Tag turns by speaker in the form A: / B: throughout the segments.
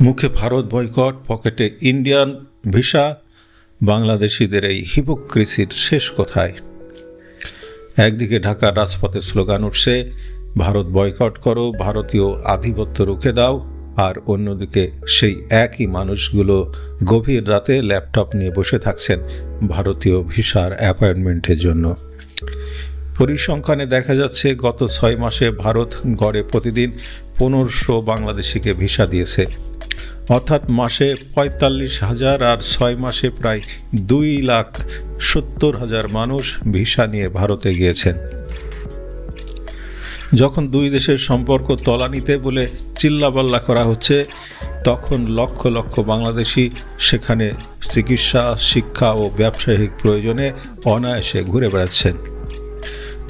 A: মুখে ভারত বয়কট, পকেটে Indian visa, বাংলাদেশিদের এই হিপোক্রেসির শেষ কোথায়। একদিকে ঢাকার রাজপথে স্লোগান উঠছে, ভারত বয়কট করো, ভারতীয় আধিপত্য রুখে দাও। আর অন্যদিকে সেই একই মানুষগুলো গভীর রাতে ল্যাপটপ নিয়ে বসে থাকছেন ভারতীয় ভিসার অ্যাপয়েন্টমেন্টের জন্য। পরিসংখ্যানে দেখা যাচ্ছে, গত ছয় মাসে ভারত গড়ে প্রতিদিন পনেরোশো বাংলাদেশিকে ভিসা দিয়েছে। অর্থাৎ মাসে পঁয়তাল্লিশ হাজার আর ছয় মাসে প্রায় দুই লাখ সত্তর হাজার মানুষ ভিসা নিয়ে ভারতে গিয়েছেন। যখন দুই দেশের সম্পর্ক তলানিতে বলে চিল্লাপাল্লা করা হচ্ছে, তখন লক্ষ লক্ষ বাংলাদেশি সেখানে চিকিৎসা, শিক্ষা ও ব্যবসায়িক প্রয়োজনে অনায়াসে ঘুরে বেড়াচ্ছেন।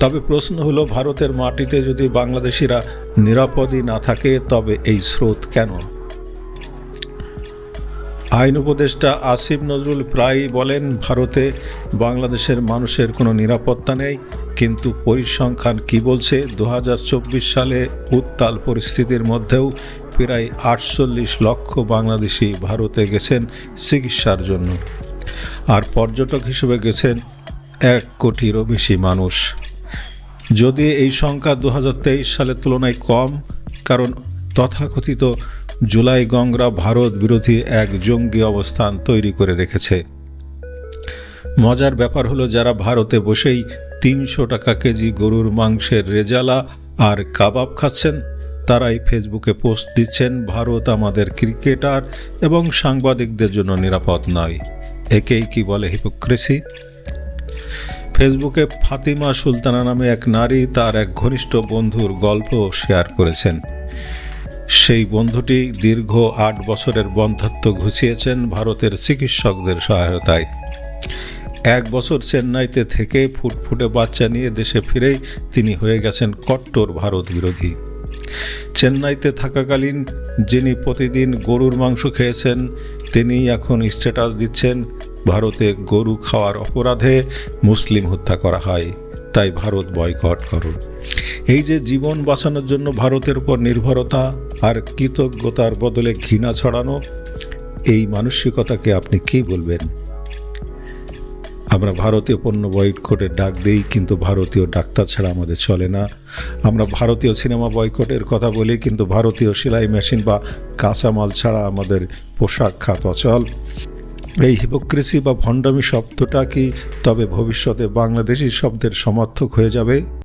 A: তবে প্রশ্ন হলো, ভারতের মাটিতে যদি বাংলাদেশিরা নিরাপদই না থাকে, তবে এই স্রোত কেন? আইন উপদেষ্টা আসিফ নজরুল প্রায়ই বলেন, ভারতে বাংলাদেশের মানুষের কোনো নিরাপত্তা নেই, কিন্তু পরিসংখ্যান কি বলছে? দু হাজার চব্বিশ সালে উত্তাল পরিস্থিতির মধ্যেও প্রায় আটচল্লিশ লক্ষ বাংলাদেশি ভারতে গেছেন চিকিৎসার জন্য। আর পর্যটক হিসেবে গেছেন এক কোটিরও বেশি মানুষ। যদি এই সংখ্যা দু হাজার তেইশ সালের তুলনায় কম, কারণ তথাকথিত জুলাই গংরা ভারত বিরোধী এক জঙ্গি অবস্থান তৈরি করে রেখেছে। মজার ব্যাপার হলো যারা ভারতে বসেই তিনশো টাকা কেজি গরুর মাংসের রেজালা আর কাবাব খাচ্ছেন, তারাই ফেসবুকে পোস্ট দিচ্ছেন, ভারত আমাদের ক্রিকেটার এবং সাংবাদিকদের জন্য নিরাপদ নয়। একেই কি বলে হিপোক্রেসি ফেসবুকে ফাতিমা সুলতানা নামে এক নারী তার এক ঘনিষ্ঠ বন্ধুর গল্প শেয়ার করেছেন। সেই বন্ধুটি দীর্ঘ আট বছরের বন্ধাত্ব ঘুষিয়েছেন ভারতের চিকিৎসকদের সহায়তায়। এক বছর চেন্নাইতে থেকে ফুটফুটে বাচ্চা নিয়ে দেশে ফিরেই তিনি হয়ে গেছেন কট্টর ভারত বিরোধী। চেন্নাইতে থাকাকালীন যিনি প্রতিদিন গরুর মাংস খেয়েছেন তিনি এখন স্ট্যাটাস দিচ্ছেন, ভারতে গরু খাওয়ার অপরাধে মুসলিম হত্যা করা হয়, তাই ভারত বয়কট করুন। এই যে জীবন বাঁচানোর জন্য ভারতের উপর নির্ভরতা আর কৃতজ্ঞতার বদলে ঘৃণা ছড়ানো, এই মানসিকতাকে আপনি কি বলবেন? আমরা ভারতীয় পণ্য বয়কটের ডাক দিই, কিন্তু ভারতীয় ডাক্তার ছাড়া আমাদের চলে না। আমরা ভারতীয় সিনেমা বয়কটের কথা বলি, কিন্তু ভারতীয় সেলাই মেশিন বা কাঁচামাল ছাড়া আমাদের পোশাক খাত অচল। এই হিপোক্রেসি বা ভণ্ডামি শব্দটা কি তবে ভবিষ্যতে বাংলাদেশি শব্দের সমর্থক হয়ে যাবে?